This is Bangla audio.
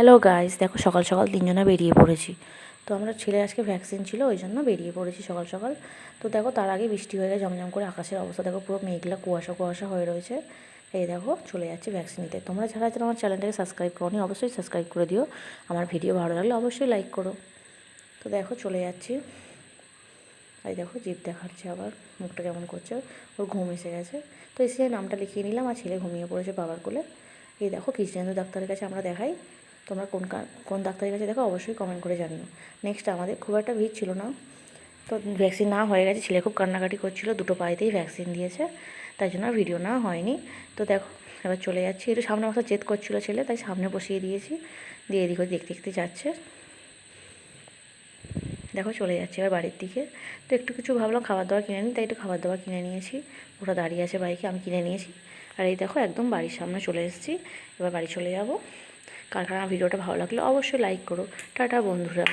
হ্যালো গাইস দেখো সকাল সকাল তিনজনে বেরিয়ে পড়েছি। তো আমরা ছেলে আজকে ভ্যাকসিন ছিল, ওই জন্য বেরিয়ে পড়েছি সকাল সকাল। তো দেখো তার আগে বৃষ্টি হয়ে গেছে জমজম করে আকাশের অবস্থা। দেখো পুরো মেঘলা, কুয়াশা কুয়াশা হয়ে রয়েছে। এই দেখো, চলে যাচ্ছি ভ্যাকসিন নিতে। তোমরা যারা যারা আমার চ্যানেলটাকে সাবস্ক্রাইব করোনি, অবশ্যই সাবস্ক্রাইব করে দিও। আমার ভিডিও ভালো লাগলে অবশ্যই লাইক করো। তো দেখো চলে যাচ্ছি। এই দেখো জিপ দেখাচ্ছে আবার, মুখটা কেমন করছে, ওর ঘুম এসে গেছে। তো এসে নামটা লিখিয়ে নিলাম, আর ছেলে ঘুমিয়ে পড়েছে বাবার কোলে। এই দেখো কৃষ্ণেন্দু ডাক্তারের কাছে আমরা দেখাই। তোমরা কোন কোন ডাক্তারের কাছে দেখো অবশ্যই কমেন্ট করে জানিও। নেক্সট আমাদের খুব একটা ভিড় ছিল না। তো ভ্যাকসিন না হয়ে গেছে, ছেলে খুব কান্নাকাটি করছিল, দুটো পায়েতেই ভ্যাকসিন দিয়েছে, তাই জন্য ভিডিও না হয়নি। তো দেখো, এবার চলে যাচ্ছি, একটু সামনে বসা জেদ করছিল ছেলে, তাই সামনে বসিয়ে দিয়েছি, দিয়ে এদিক দেখতে দেখতে যাচ্ছে। দেখো চলে যাচ্ছে এবার বাড়ির দিকে। তো একটু কিছু ভাবলাম খাবার দাবার কিনে নিই, তাই একটু খাবার দাবার কিনে নিয়েছি। ওরা দাঁড়িয়ে আছে বাইকে, আমি কিনে নিয়েছি। আর এই দেখো একদম বাড়ির সামনে চলে এসেছি, এবার বাড়ি চলে যাব। কার কার আমার ভিডিওটা ভালো লাগলে অবশ্যই লাইক করো। টাটা বন্ধুরা।